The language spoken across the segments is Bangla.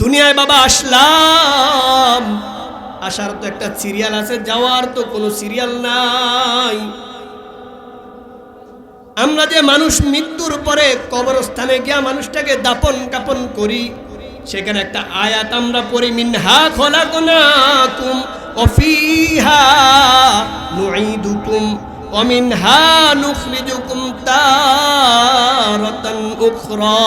দুনিয়ায় বাবা আসলাম। আসার তো একটা সিরিয়াল আছে, যাওয়ার তো কোনো সিরিয়াল নাই। আমরা যে মানুষ মৃত্যুর পরে কবরস্থানে গিয়া মানুষটাকে দাপন কাপন করি, সেখানে একটা আয়াত আমরা পড়ি, মিনহা খোলা কোনাকুম অফিহা নুইদুকুম অমিনহা নুখরিজুকুম উখরা।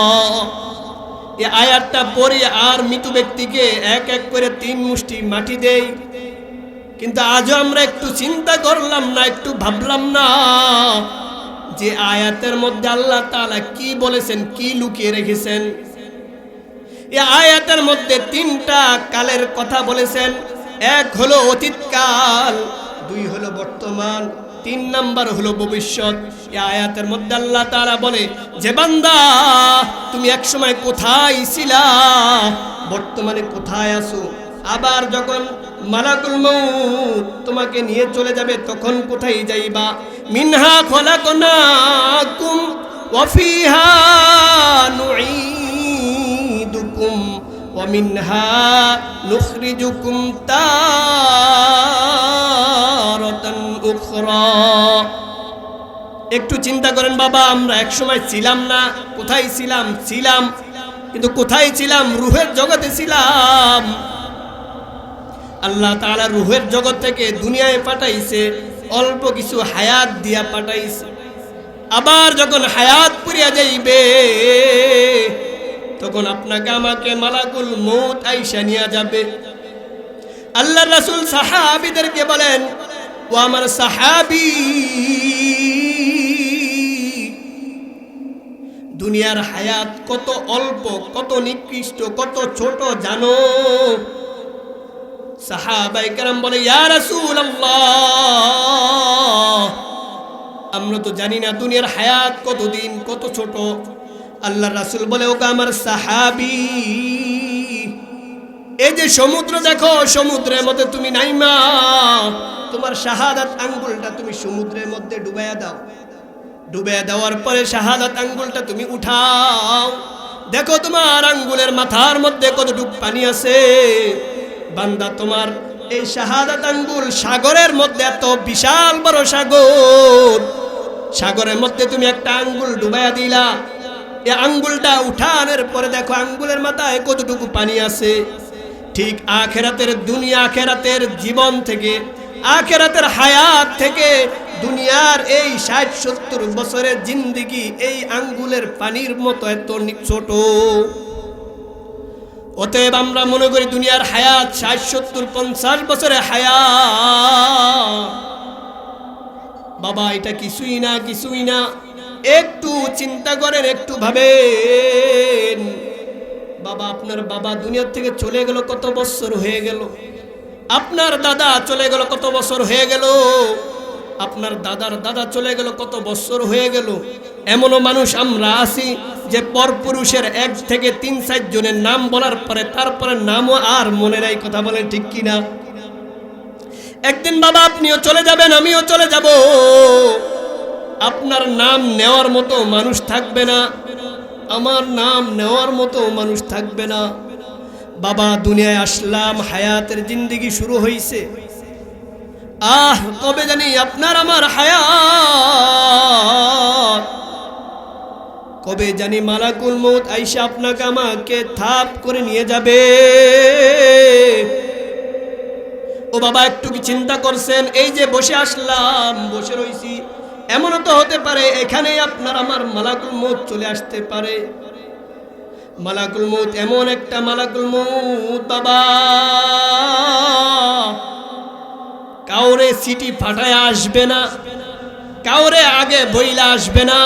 এই আয়াতটা পড়ি আর মৃত ব্যক্তিকে এক এক করে তিন মুষ্টি মাটি দেই। কিন্তু আজও আমরা একটু চিন্তা করলাম না, একটু ভাবলাম না যে আয়াতের মধ্যে আল্লাহ তাআলা কি বলেছেন, কি লুকিয়ে রেখেছেন। এই আয়াতের মধ্যে তিনটা কালের কথা বলেছেন। এক হলো অতীতকাল দুই হলো বর্তমান। তিন নাম্বার হলো ভবিষ্যৎ। এই আয়াতের মধ্যে আল্লাহ তাআলা বলে, যে বান্দা, তুমি এক সময় কোথায় ছিলা? বর্তমানে কোথায় আছো? আবার যখন মালাকুল তোমাকে নিয়ে চলে যাবে, তখন কোথায় যাইবা? মিনহা খলাকনাকুম ওয়া ফিহা নুঈদুকুম। মিনহা নুখরিজুকুম তারাতান উখরা একটু চিন্তা করেন বাবা, আমরা এক সময় ছিলাম না। কোথায় ছিলাম? ছিলাম। কিন্তু কোথায় ছিলাম? রুহের জগতে ছিলাম। আল্লাহ তাআলা রুহের জগৎ থেকে দুনিয়ায় পাঠাইছে, অল্প কিছু হায়াত দিয়া পাঠাইছে। আবার যখন হায়াত পুরিয়া যাইবে তখন আপনাকে আমাকে মালাকুল মৌত আইসা নিয়ে যাবে। আল্লাহ রাসূল সাহাবীদেরকে বলেন, ও আমার সাহাবি, দুনিয়ার হায়াত কত অল্প, কত নিকৃষ্ট, কত ছোট জানো? সাহাবাই কেরাম বলে, ইয়া রাসূলুল্লাহ, আমরা তো জানি না দুনিয়ার হায়াত কতদিন, কত ছোট। আল্লাহ রাসূল বলে ওকে আমার সাহাবী, এই যে সমুদ্র দেখো, সমুদ্রের মধ্যে তুমি নাইমা, তোমার শাহাদাত আঙ্গুলটা তুমি সমুদ্রের মধ্যে ডুবাইয়া দাও। ডুবে দেওয়ার পরে শাহাদাত আঙ্গুলটা তুমি উঠাও। দেখো তোমার আঙ্গুলের মাথার মধ্যে কতটুক পানি আছে। বান্দা, তোমার এই শাহাদাত আঙ্গুল সাগরের মধ্যে এত বিশাল বড় সাগর। সাগরের মধ্যে তুমি একটা আঙ্গুল ডুবাইয়া দিলা। এই আঙ্গুলটা উঠানোর পরে দেখো আঙ্গুলের মাথায় কতটুকু পানি আছে? ঠিক আখেরাতের দুনিয়া, আখেরাতের জীবন থেকে, আখেরাতের হায়াত থেকে দুনিয়ার এই ষাট, সত্তর বছরের জিন্দিগি এই আঙ্গুলের পানির মতো এত ছোট। অতএব আমরা মনে করি দুনিয়ার হায়াত ষাট, সত্তর, পঞ্চাশ বছরের হায়াত। বাবা, এটা কিছুই না কিছুই না। একটু চিন্তা করেন, একটু ভাবেন। বাবা, আপনার বাবা দুনিয়ার থেকে চলে গেল কত বছর হয়ে গেল? আপনার দাদা চলে গেল কত বছর হয়ে গেল? আপনার দাদার দাদা চলে গেল কত বছর হয়ে গেল? এমনও মানুষ আমরা আছি যে পরপুরুষের এক থেকে তিন, চার জনের নাম বলার পরে তারপরে নামও আর মনে নাই, কথা বলেন ঠিক কিনা? একদিন বাবা, আপনিও চলে যাবেন, আমিও চলে যাব। আপনার নাম নেওয়ার মতো মানুষ থাকবে না। আমার নাম নেওয়ার মতো মানুষ থাকবে না। বাবা, দুনিয়ায় আসলাম, হায়াতের জিন্দিগি শুরু হয়েছে আহ, কবে জানি আপনার আমার হায়াত। কবে জানি মালাকুল মৌত আইসা আপনাকে আমাকে থাপ করে নিয়ে যাবে। ও বাবা, একটু কি চিন্তা করছেন? এই যে বসে আসলাম, বসে রইছি। এমনও তো হতে পারে, এখানেই আপনার আমার মালাকুল মৌত চলে আসতে পারে। মালাকুল মৌত এমন একটা মালাকুল মৌত বাবা। কাউরে সিটি ফাটায় আসবে না, কাউরে আগে বইলা আসবে না।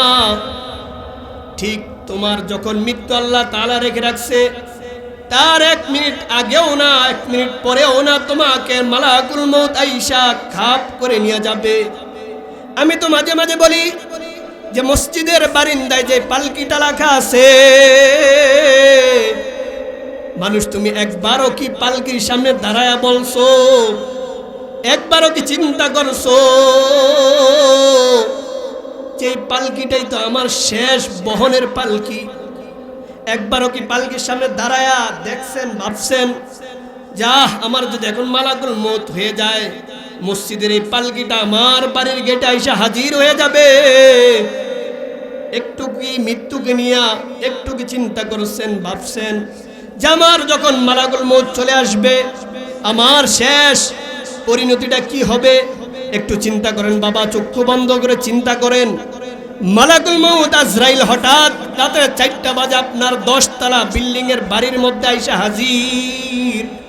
ঠিক তোমার যখন মৃত্যু আল্লাহ তালা রেখে রাখছে, তার এক মিনিট আগেও না, এক মিনিট পরেও না তোমাকে মালাকুল মৌত আইসা খাপ করে নিয়ে যাবে। আমি তো মাঝে মাঝে বলি যে মসজিদের বারিন্দায় যে পালকিটা রাখা আছে, মানুষ তুমি একবারও কি পালকির সামনে দাঁড়ায়া বলছো? একবারও কি চিন্তা করছ? যে পালকিটাই তো আমার শেষ বহনের পালকি। একবারও কি পালকির সামনে দাঁড়ায়া দেখছেন, ভাবছেন যা আমার যদি এখন মালাকুল মত হয়ে যায় মসজিদের এই পালকিটা আমার বাড়ির গেটে আইসা হাজির হয়ে যাবে। একটু কি মৃত্যুকে নিয়ে একটু কি চিন্তা করছেন, ভাবছেন? যে আমার যখন মালাকুল মত চলে আসবে, আমার শেষ পরিণতিটা কি হবে? একটু চিন্তা করেন বাবা, চক্ষু বন্ধ করে চিন্তা করেন। মালাকুল মৌত আজরাইল হঠাৎ রাতে চারটা বাজে আপনার দশতলা বিল্ডিং এর বাড়ির মধ্যে আইসা হাজির।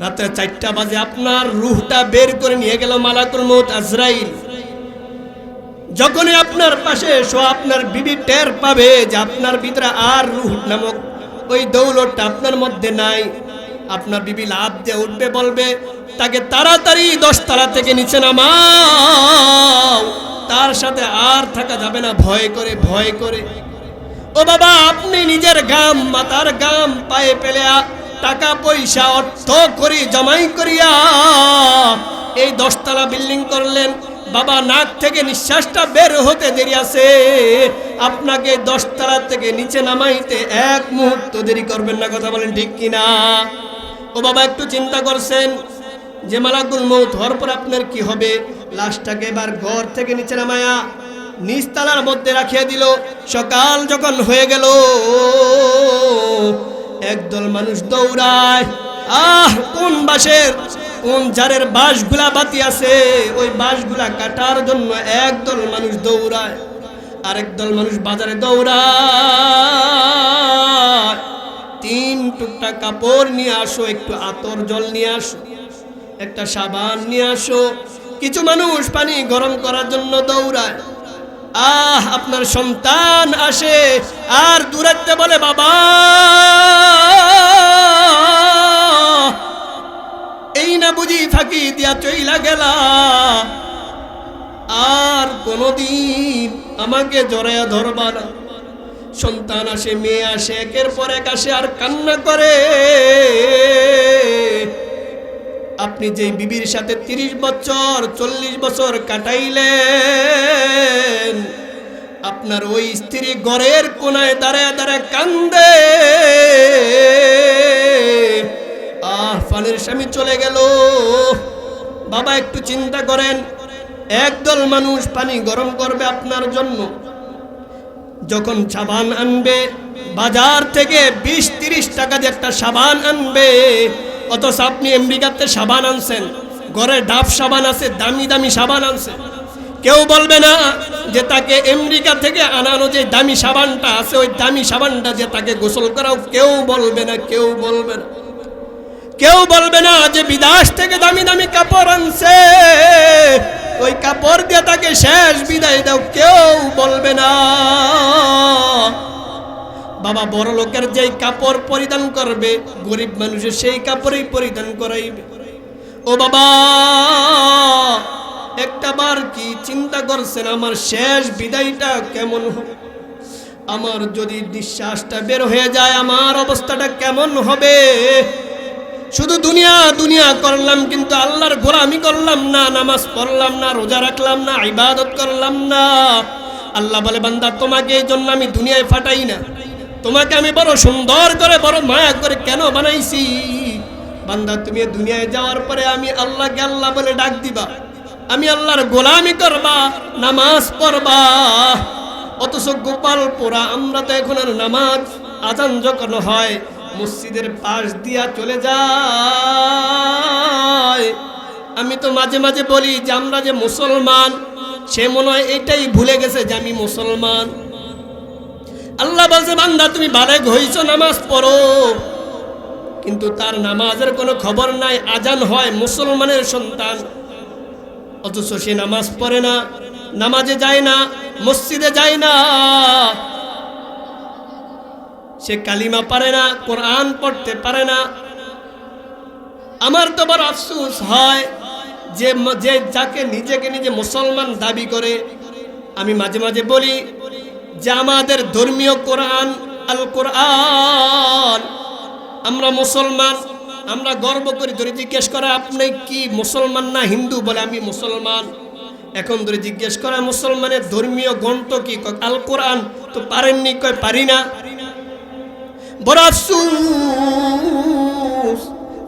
রাতে চারটা বাজে আপনার রুহটা বের করে নিয়ে গেল মালাকুল মৌত আজরাইল। যখনই আপনার পাশে এসো, আপনার বিবি টের পাবে যে আপনার ভিতরে আর রুহ নামক ওই দৌলতটা আপনার মধ্যে নাই। আপনার বিবি লাভ দিয়ে উঠবে, বলবে, তাকে তাড়াতাড়ি দশতলা থেকে নিচে নামাও। তার সাথে আর থাকা যাবে না। ভয় করে ভয় করে। ও বাবা, আপনি নিজের গাম মাতার গাম পায়ে পেলে টাকা পয়সা, অর্থ করি, জমাই করিয়া এই দশতলা বিল্ডিং করলেন। বাবা নাক থেকে নিঃশ্বাসটা বের হতে দেরি আছে। আপনাকে দশতলা থেকে নিচে নামাইতে এক মুহূর্ত দেরি করবেন না, কথা বলেন ঠিক কিনা? ও বাবা, একটু চিন্তা করছেন। যে মালাকুল মৌত হওয়ার পর আপনার কি হবে? লাশটাকে এবার ঘর থেকে নিচে নামায়া নিচতলার মধ্যে রাখিয়া দিল। সকাল যখন হয়ে গেল একদল মানুষ দৌড়ায়। আহ, কোন বাসের কোন জারের বাঁশগুলা বাতি আছে? ওই বাঁশগুলা কাটার জন্য একদল মানুষ দৌড়ায়। আরেক দল মানুষ বাজারে দৌড়ায়। তিন টুকটা কাপড় নিয়ে আসো, একটু আতর জল নিয়ে আসো, একটা সাবান নিয়ে আসো। কিছু মানুষ পানি গরম করার জন্য দৌড়ায়। আহ, আপনার সন্তান আসে, আর দূরাতে বলে, বাবা, এই না বুঝি ফাঁকি দিয়া চইলা গেলা। আর কোনদিন আমাকে জড়াইয়া ধরবা না। সন্তান আসে, মেয়ে আসে, একের পর এক আসে, আর কান্না করে। আপনি যে বিবির সাথে তিরিশ বছর, চল্লিশ বছর কাটাইলেন, আপনার ওই স্ত্রী ঘরের কোনায় দাঁড়ায় দাঁড়ায় কান্দে। আহ, ফানের স্বামী চলে গেল। বাবা, একটু চিন্তা করেন। একদল মানুষ পানি গরম করবে আপনার জন্য। যখন সাবান আনবে, বাজার থেকে বিশ তিরিশ টাকা দিয়ে একটা সাবান আনবে। অথচ আপনি আমেরিকাতে সাবান আনছেন, ঘরে ডাব সাবান আছে, দামি দামি সাবান আনছে। কেউ বলবে না যে তাকে আমেরিকা থেকে আনানো যে দামি সাবানটা আছে, ওই দামি সাবানটা যে তাকে গোসল করাও কেউ বলবে না, কেউ বলবে না। কেউ বলবে না যে বিদেশ থেকে দামি দামি কাপড় আনছে, ওই কাপড় দিয়ে তাকে শেষ বিদায় দাও, কেউ বলবে না। বাবা বড় লোকের যেই কাপড় পরিধান করবে, গরিব মানুষের সেই কাপড়ই পরিধান করাইবে। ও বাবা, একটা বার কি চিন্তা করছেন, আমার শেষ বিদায়টা কেমন হবে আমার যদি নিঃশ্বাসটা বের হয়ে যায়, আমার অবস্থাটা কেমন হবে? শুধু দুনিয়া দুনিয়া করলাম, কিন্তু আল্লাহর গোলামি করলাম না, নামাজ পড়লাম না, রোজা রাখলাম না, ইবাদত করলাম না। আল্লাহ বলে, বান্দা, তোমাকে এই জন্য আমি দুনিয়ায় ফাটাই না। তোমাকে আমি বড় সুন্দর করে, বড় মায়া করে কেন বানাইছি? বান্দা, তুমি দুনিয়ায় যাওয়ার পরে আমি আল্লাহকে আল্লাহ বলে ডাক দিবা। আমি আল্লাহর গোলামি করবা, নামাজ পড়বা। অথচ গোপাল পোড়া, আমরা তো এখন আর নামাজ, আজান যখন হয়, মসজিদের পাশ দিয়া চলে যায়। আমি তো মাঝে মাঝে বলি যে, আমরা যে মুসলমান, সে মনে হয় এটাই ভুলে গেছে যে আমি মুসলমান। আল্লাহ বলছে, বান্দা, তুমি বালেগ হইছ, নামাজ পড়ো। কিন্তু তার নামাজের কোনো খবর নাই, আজান হয় মুসলমানের সন্তান। অথচ সে নামাজ পড়ে না, নামাজে যায় না, মসজিদে যায় না। সে কালিমা পারে না, কোরআন পড়তে পারে না। আমার তো বড় আফসুস হয় যে যে যাকে নিজেকে নিজে মুসলমান দাবি করে, আমি মাঝে মাঝে বলি যে আমাদের ধর্মীয় কোরআন আল কোরআন আমরা মুসলমান, আমরা গর্ব করি। ধরে জিজ্ঞেস করা, আপনি কি মুসলমান না হিন্দু? বলে, আমি মুসলমান। এখন ধরে জিজ্ঞেস করা, মুসলমানের ধর্মীয় গ্রন্থ কি? আল কোরআন তো পারেননি, কয়, পারি না।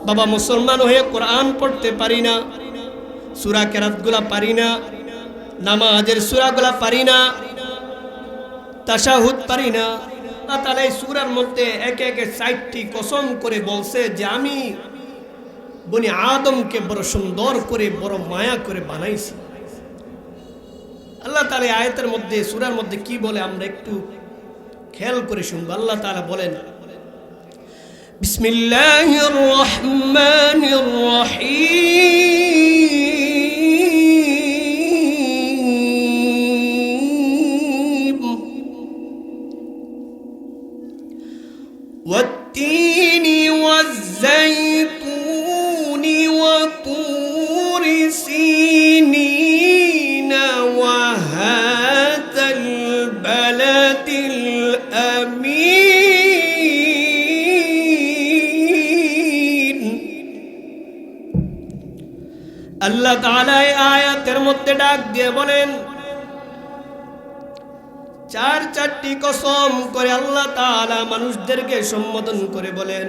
বাবা, মুসলমান হয়ে কোরআন পড়তে পারি না। সুরা কেরাতগুলা পারি না। নামাজের সুরাগুলা পারি না। তাসাহুদ পারি না। তাআলা এই সুরার মধ্যে একে একে সাইটটি কসম করে বলছে যে আমি বনি আদমকে বড় সুন্দর করে, বড় মায়া করে বানাইছি। আল্লাহ এই আয়াতের মধ্যে, সুরার মধ্যে কি বলে আমরা একটু খেয়াল করে শুনব। আল্লাহ তাআলা বলেন, বিসমিল্লাহির রহমানির রহিম। মধ্যে ডাক দিয়ে বলেন, চার চারটি কসম করে আল্লাহ তাআলা মানুষদেরকে সম্বোধন করে বলেন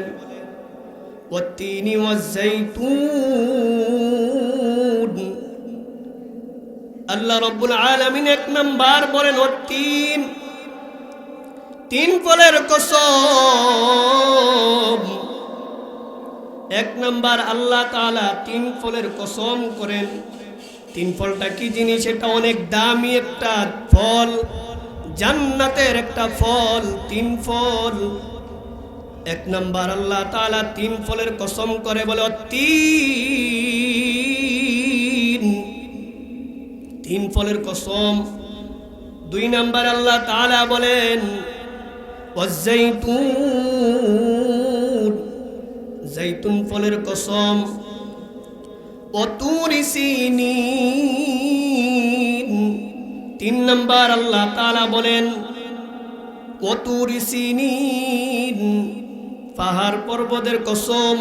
আল্লাহ রব্বুল আলামিন এক নাম্বার বলেন, ওয়াত্তিন, তিন ফলের কসম। এক নাম্বার আল্লাহ তাআলা তিন ফলের কসম করেন। তিন ফলটা কি জিনিস? এটা অনেক দামি একটা ফল। জান্নাতের একটা ফল তিন ফল এক নাম্বার আল্লাহ তালা তিন ফলের কসম করে বলে তিন ফলের কসম। দুই নাম্বার আল্লাহ তালা বলেন জৈতুন ফলের কসম। সিনিন তিন নম্বর আল্লাহ তালা বলেন সিনিন পাহাড় পর্বতের কসম।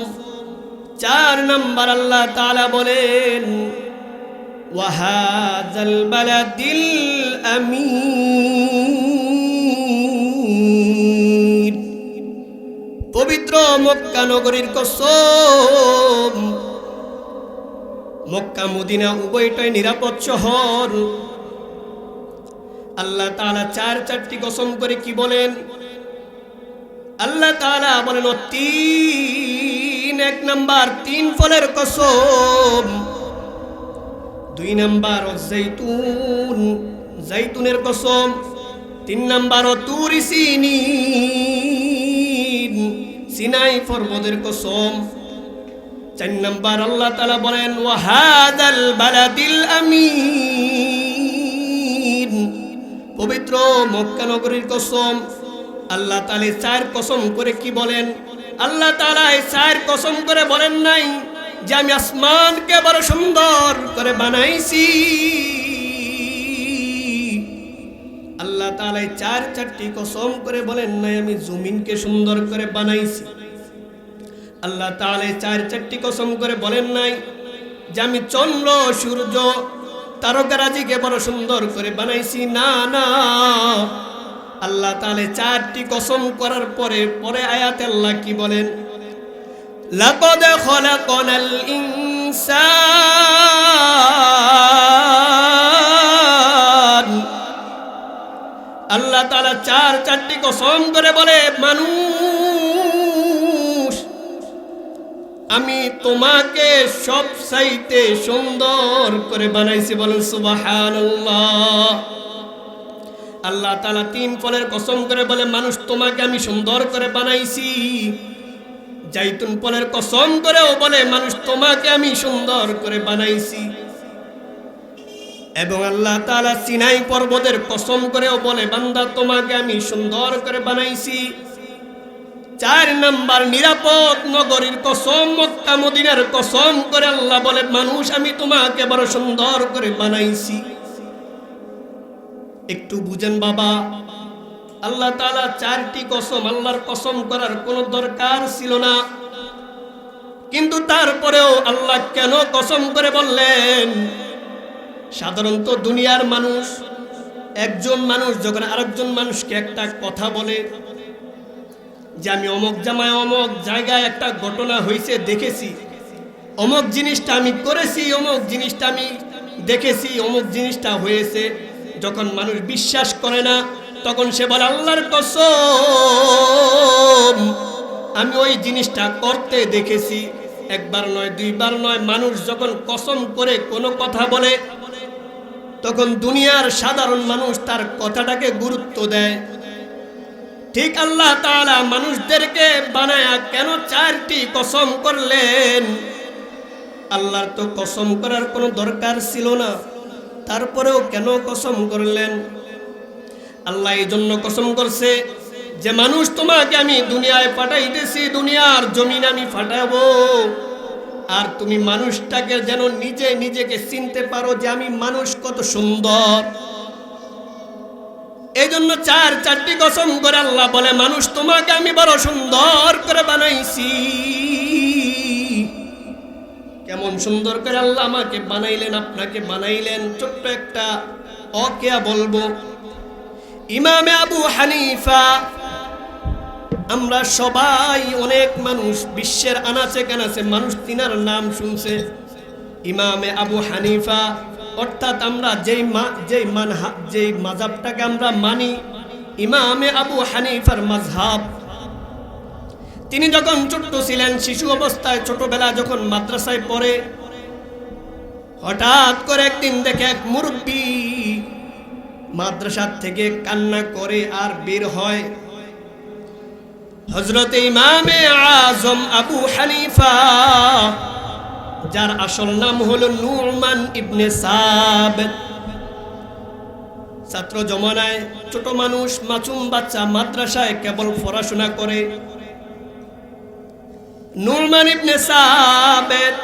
চার নম্বর আল্লাহ তালা বলেন ওয়াহাদাল বালাদিল পবিত্র মক্কা নগরীর কসম মক্কা, মদিনা উভয়টাই নিরাপদ শহর। আল্লাহ তাআলা চার চারটি কসম করে কি বলেন? আল্লাহ তাআলা বলেন তিন, এক নাম্বার তিন ফলের কসম, দুই নাম্বার ও জৈতুন, জৈতুনের কসম, তিন নাম্বার তুরি সিনিন সিনাই পর্বতের কসম। চার নাম্বার আল্লাহ তাআলা বলেন ওয়াহাদাল বালাদিল আমিন। পবিত্র মক্কা নগরীর কসম, আল্লাহ তালে চার কসম করে কি বলেন? আল্লাহ এই চার কসম করে বলেন নাই যে আমি আসমানকে বড় সুন্দর করে বানাইছি। আল্লাহ এই চার চারটি কসম করে বলেন নাই, আমি জমিনকে সুন্দর করে বানাইছি। আল্লাহ এই চার চারটি কসম করে বলেন নাই যে আমি চন্দ্র, সূর্য তারকারাজিকে বড় সুন্দর করে বানাইছি। না না। আল্লাহ তাআলা চারটি কসম করার পরে পরে আয়াতে আল্লাহ কি বলেন? আল্লাহ তাআলা চার চারটি কসম করে বলে, মানুষ আমি তোমাকে সব সাইতে সুন্দর করে বানাইছি বলেন সুবহানাল্লাহ। আল্লাহ তালা তিন ফলের কসম করে বলে, মানুষ তোমাকে আমি সুন্দর করে বানাইছি। জাইতুন ফলের কসম করেও বলে, মানুষ তোমাকে আমি সুন্দর করে বানাইছি। এবং আল্লাহ তালা সিনাই পর্বতের কসম করেও বলে, বান্দা তোমাকে আমি সুন্দর করে বানাইছি। চার নাম্বার নিরাপদ নগরীর কসম, মক্কা, মদিনার কসম করে আল্লাহ বলে, মানুষ, আমি তোমাকে বড় সুন্দর করে বানাইছি। একটু বুঝেন বাবা, আল্লাহ তাআলা চারটি কসম, আল্লাহর কসম করার কোনো দরকার ছিল না। কিন্তু তারপরেও আল্লাহ কেন কসম করে বললেন? সাধারণত দুনিয়ার মানুষ, একজন মানুষ, যখন আরেকজন মানুষকে একটা কথা বলে যে আমি অমুক জামায় অমুক জায়গায় একটা ঘটনা হয়েছে দেখেছি। অমুক জিনিসটা আমি করেছি, অমুক জিনিসটা আমি দেখেছি, অমুক জিনিসটা হয়েছে। যখন মানুষ বিশ্বাস করে না, তখন সে বলে, আল্লাহর কসম, আমি ওই জিনিসটা করতে দেখেছি। একবার নয়, দুইবার নয়, মানুষ যখন কসম করে কোনো কথা বলে, তখন দুনিয়ার সাধারণ মানুষ তার কথাটাকে গুরুত্ব দেয়। ঠিক আল্লাহ তাআলা মানুষদেরকে বানায়া কেন চারটি কসম করলেন? আল্লাহর তো কসম করার কোনো দরকার ছিল না। তারপরেও কেন কসম করলেন? আল্লাহ এই জন্য কসম করছে যে, মানুষ তোমাকে আমি দুনিয়ায় পাঠাইতেছি, দুনিয়ার জমিন আমি ফাটাবো। আর তুমি মানুষটাকে যেন নিজে নিজেকে চিনতে পারো যে আমি মানুষ কত সুন্দর। এই জন্য চার চারটি কসম করে আল্লাহ বলে, মানুষ, তোমাকে আমি বড় সুন্দর করে বানাইছি। কেমন সুন্দর করে আল্লাহ আমাকে বানাইলেন, আপনাকে বানাইলেন, ছোট্ট একটা অকেয়া বলব। ইমামে আবু হানিফা, আমরা সবাই অনেক মানুষ, বিশ্বের আনাচে কানাচে মানুষ, তিনার নাম শুনছে। ইমামে আবু হানিফা অর্থাৎ আমরা যেই মা, যেই মানহা, যেই মাজাবটাকে আমরা মানি, ইমামে আবু হানিফার মাঝহাব তিনি যখন ছোট্ট ছিলেন, শিশু অবস্থায় ছোটবেলা যখন মাদ্রাসায় পড়ে, হঠাৎ করে একদিন দেখে এক মুরব্বী মাদ্রাসার থেকে কান্না করে আর বের হয়। হজরত ইমামে আজম আবু হানিফা যার আসল নাম হলো নুরমান ইবনে সাবেদ ছাত্র জমানায় ছোট মানুষ, মাচুম বাচ্চা মাদ্রাসায় কেবল পড়াশোনা করে। নুরমান ইবনে সাবেদ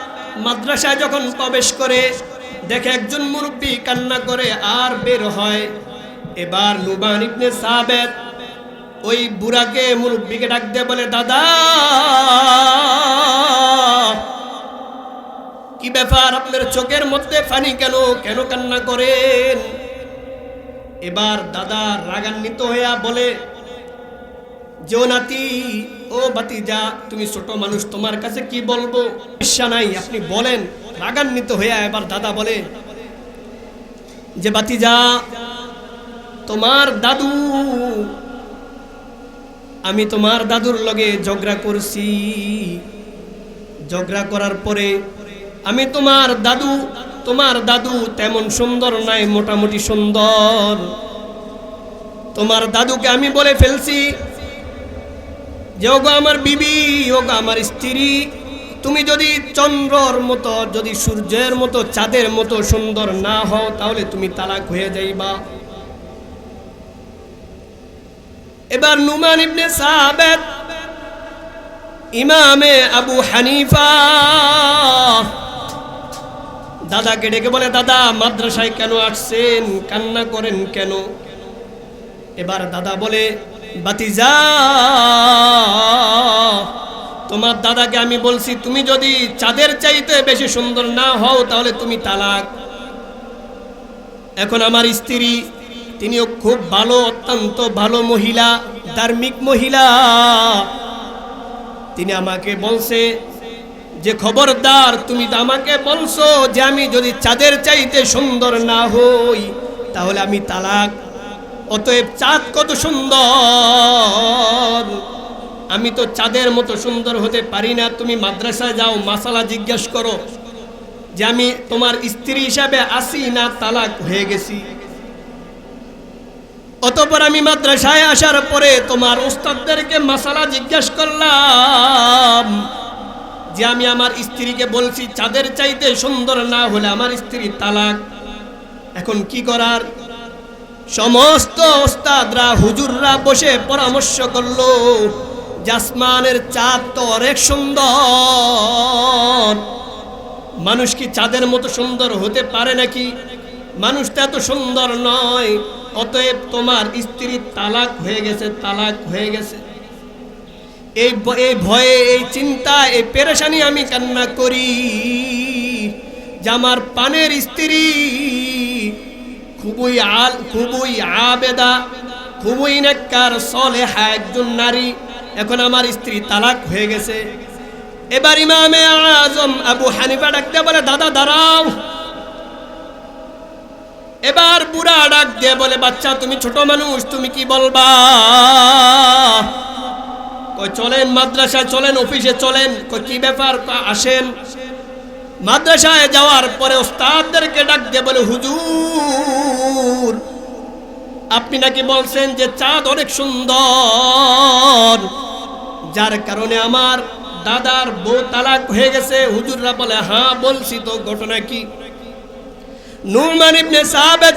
মাদ্রাসায় যখন প্রবেশ করে, দেখে একজন মুরব্বী কান্না করে আর বের হয়। এবার নুরমান ইবনে সাবেদ ওই বুড়াকে মুরব্বীকে ডাক দিয়ে বলে, দাদা কি ব্যাপার? আপনার চোখের মধ্যে ফানি কেন? কেন কান্না করেন? এবার দাদা রাগান্বিত হইয়া বলে যে নাতি, ও বাতিজা তুমি ছোট মানুষ, তোমার কাছে কি বলব? ইচ্ছা নাই, আপনি বলেন। রাগান্বিত হইয়া এবার দাদা বলে, যে বাতিজা তোমার দাদু, আমি তোমার দাদুর লগে ঝগড়া করছি। ঝগড়া করার পরে আমি তোমার দাদু তোমার দাদু তেমন সুন্দর নাই, মোটামুটি সুন্দর। তোমার দাদুকে আমি বলে ফেলছি, যে ওগো আমার বিবি, ওগো আমার স্ত্রী, তুমি যদি চন্দ্রর মতো, যদি সূর্যের মতো, চাঁদের মতো সুন্দর না হও, তাহলে তুমি তালাক হয়ে যাইবা। এবার নুমান ইবনে সাহাবেদ ইমামে আবু হানিফা দাদাকে ডেকে বলে, দাদা, মাদ্রাসায় কেন আসছেন? কান্না করেন কেন? এবার দাদা বলে, বাতিজা, তোমার দাদাকে আমি বলছি, তুমি যদি চাঁদের চাইতে বেশি সুন্দর না হও, তাহলে তুমি তালাক। এখন আমার স্ত্রী, তিনিও খুব ভালো, অত্যন্ত ভালো মহিলা, ধার্মিক মহিলা। তিনি আমাকে বলছে যে খবরদার তুমি আমাকে বলছো যে আমি যদি চাঁদের চাইতে সুন্দর না হই, তাহলে আমি তালাক। অতএব চাঁদ কত সুন্দর? আমি তো চাঁদের মতো সুন্দর হতে পারি না। তুমি মাদ্রাসায় যাও, মাসালা জিজ্ঞেস করো যে আমি তোমার স্ত্রী হিসাবে আসি না তালাক হয়ে গেছি। অতপর আমি মাদ্রাসায় আসার পরে তোমার উস্তাদদেরকে মাসালা জিজ্ঞেস করলাম যে আমি আমার স্ত্রীকে বলছি, চাঁদের চাইতে সুন্দর না হলে আমার স্ত্রী তালাক। এখন কি করার? সমস্ত ওস্তাদরা, হুজুররা বসে পরামর্শ করল, জাসমানের চাঁদ তো অনেক সুন্দর। মানুষ কি চাঁদের মতো সুন্দর হতে পারে নাকি? মানুষটা এত সুন্দর নয়, অতএব তোমার স্ত্রী তালাক হয়ে গেছে, তালাক হয়ে গেছে। এই এই ভয়ে, এই চিন্তা এই পেরেশানি আমি কান্না করি। যে আমার পানের স্ত্রী খুবই আল, খুবই আবেদা, খুবই নেককার, সলেহা একজন নারী। এখন আমার স্ত্রী তালাক হয়ে গেছে। এবার ইমামে আজম আবু হানিফা ডাকতে বলে, দাদা, দাঁড়াও। এবার বুড়া ডাক দিয়ে বলে, বাচ্চা, তুমি ছোট মানুষ, তুমি কি বলবা? কই, চলেন মাদ্রাসায়, চলেন অফিসে, চলেন। কই, কি ব্যাপার? আসেন। মাদ্রাসায় যাওয়ার পরে ওস্তাদদেরকে ডাক দিয়ে বলে, হুজুর, আপনি নাকি বলছেন যে চাঁদ অনেক সুন্দর? যার কারণে আমার দাদার বউ তালাক হয়ে গেছে। হুজুররা বলে হ্যাঁ বলছি তো, ঘটনা কি? নুরমান ইবনে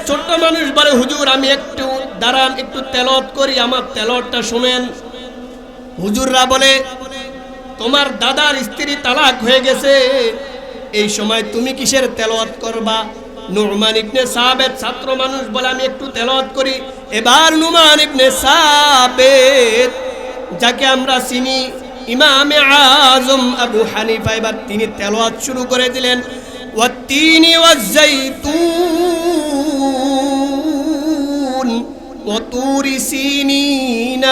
ছোট্ট মানুষ বলে, হুজুর, আমি একটু দাঁড়ান, একটু তেলত করি, আমার তেলতটা শুনেন। হুজুররা বলে, তোমার দাদার স্ত্রী তালাক হয়ে গেছে। এই সময় তুমি কিসের তেলওয়াত করবা? নুরমান ইবনে সাহাবের ছাত্র মানুষ বলে, আমি একটু তেলওয়াত করি। এবার নুমান ইবনে সাহাবেদ যাকে আমরা চিনি ইমামে আজম আবু হানিফা, এবার তিনি তেলওয়াত শুরু করে দিলেন। ও তিনি ওয়াজ্জাইতুন وطور سينين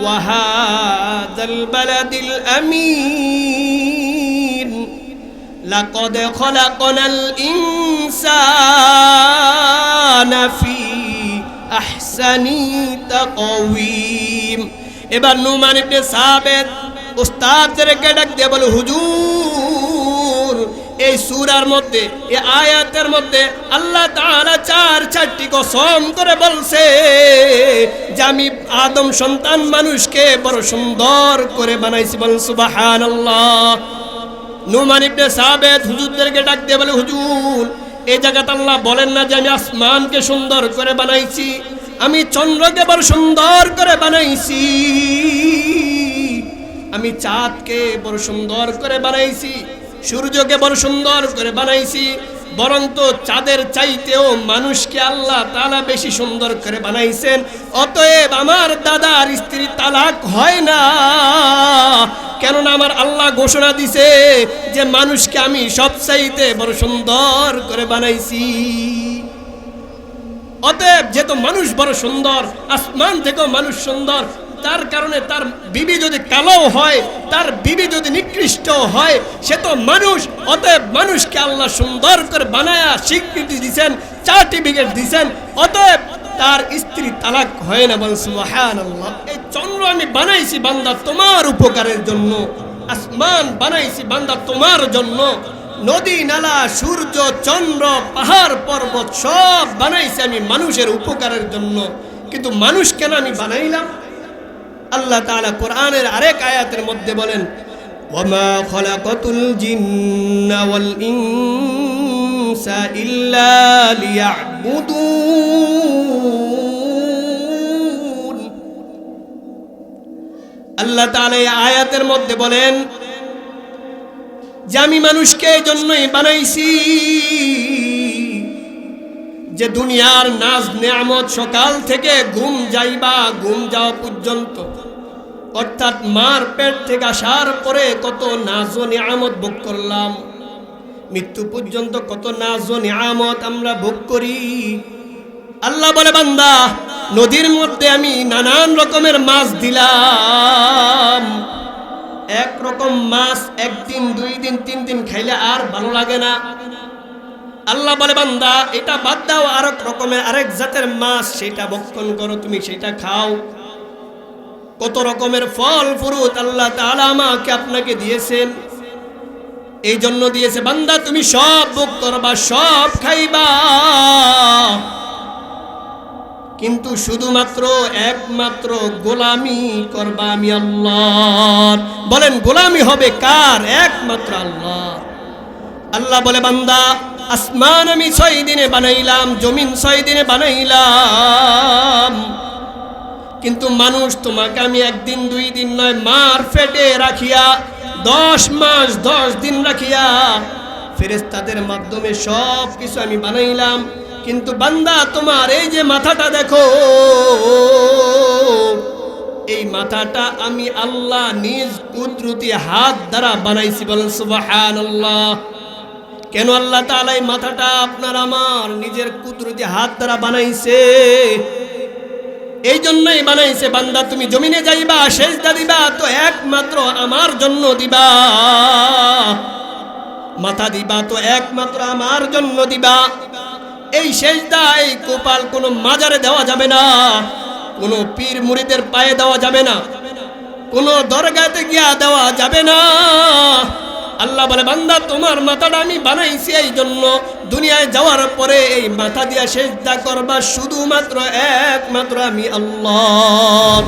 وهذا البلد الأمين لقد خلقنا الإنسان في أحسن تقويم এবার নুমান ইবনে সাবেদ উস্তাদদেরকে ডাক দিয়ে বলে হুজুর এই সূরার মধ্যে, এই আয়াতের মধ্যে আল্লাহ তাআলা চার, চারটি কসম করে বলছে যে আমি আদম সন্তান মানুষকে বড় সুন্দর করে বানাইছি। বলেন সুবহানাল্লাহ। নুমান ইবনে সাবেদ হুজুরদেরকে ডাক দিয়ে বলে, হুজুর, এই জায়গাতে আল্লাহ বলেন না যে আমি আসমানকে সুন্দর করে বানাইছি, আমি চন্দ্রকে বড় সুন্দর করে বানাইছি, আমি চাঁদকে বড় সুন্দর করে বানাইছি সূর্যকে বড় সুন্দর করে বানাইছি, বরং তো চাঁদের চাইতেও মানুষকে আল্লাহ তালা বেশি সুন্দর করে বানাইছেন। অতএব আমার দাদার স্ত্রী তালাক হয় না। কেননা আমার আল্লাহ ঘোষণা দিছে যে মানুষকে আমি সব চাইতে বড় সুন্দর করে বানাইছি। অতএব যেহেতু মানুষ বড় সুন্দর, আসমান থেকেও মানুষ সুন্দর তার কারণে তার বিবি যদি কালো হয়, তার বিবি যদি নিকৃষ্ট হয়, সে তো মানুষ। অতএব মানুষকে আল্লাহ সুন্দর করে বানায়া স্বীকৃতি দিছেন সার্টিফিকেট দিছেন। অতএব তার স্ত্রী তালাক হয় না বল, সুবহানাল্লাহ। এই চন্দ্র আমি বানাইছি বান্দা তোমার উপকারের জন্য। আসমান বানাইছি বান্দা তোমার জন্য। নদী, নালা, সূর্য, চন্দ্র, পাহাড়, পর্বত সব বানাইছি আমি মানুষের উপকারের জন্য। কিন্তু মানুষ কেন আমি বানাইলাম? আল্লাহ তাআলা কোরআনের আরেক আয়াতের মধ্যে বলেন ওয়ামা খলাকাতুল জিন্না ওয়াল ইনসা ইল্লা লিয়াবুদুন। আল্লাহ তাআলা এই আয়াতের মধ্যে বলেন, যে আমি মানুষকে এই জন্যই বানাইছি যে দুনিয়ার নাজ নেয়ামত সকাল থেকে ঘুম যাইবা, ঘুম যাওয়া পর্যন্ত। অর্থাৎ মার পেট থেকে আসার পরে কত নাজ নিয়ামত ভোগ করলাম। মৃত্যু পর্যন্ত কত নাজ নিয়ামত আমরা ভোগ করি। আল্লাহ বলে, বান্দা, নদীর মধ্যে আমি নানান রকমের মাছ দিলাম। এক রকম মাছ একদিন, দুই দিন, তিন দিন খাইলে আর ভালো লাগে না। আল্লাহ বলে, বান্দা, এটা বাদ দাও, আরেক রকমের, আরেক জাতের মাছ, সেটা ভক্ষণ করো, তুমি সেটা খাও। কত রকমের ফল ফুরুত আল্লাহ তাআলা আমাকে আপনাকে দিয়েছেন। এই জন্য দিয়েছে, বান্দা, তুমি সব ভোগ করবা, সব খাইবা। কিন্তু শুধুমাত্র একমাত্র গোলামি করবা আমি আল্লাহ বলেন, গোলামি হবে কার? একমাত্র আল্লাহ আল্লাহ বলে, বান্দা আসমান আমি ছয় দিনে বানাইলাম, জমিন ছয় দিনে বানাইলাম। কিন্তু মানুষ তোমাকে আমি একদিন, দুই দিন নয়, মার ফেটে রাখিয়া, দশ মাস, দশ দিন রাখিয়া ফেরেস্তাদের মাধ্যমে সব কিছু আমি বানাইলাম। কিন্তু বান্দা, তোমার এই যে মাথাটা দেখো, এই মাথাটা আমি আল্লাহ নিজ কুদরতি হাত দ্বারা বানাইছি বলেন, সুবহানাল্লাহ। কেন আল্লাহ তাআলা এই মাথাটা আপনার আমার নিজের কুদরতি হাত দ্বারা বানাইছে? এই জন্যই বানাইছে বান্দা, তুমি জমিনে যাইবা, সেজদা দিবা, তো একমাত্র আমার জন্য দিবা। মাথা দিবা, তো একমাত্র আমার জন্য দিবা। এই সেজদা, এই কোপাল কোনো মাজারে দেওয়া যাবে না, কোনো পীর মুড়িদের পায়ে দেওয়া যাবে না, কোনো দরগাতে গিয়া দেওয়া যাবে না। আল্লাহ বলে, বান্দা, তোমার মাথাটা আমি বানাইছি এই জন্য দুনিয়ায় যাওয়ার পরে এই মাথা দিয়া সেজদা করবা শুধুমাত্র, একমাত্র আমি আল্লাহ।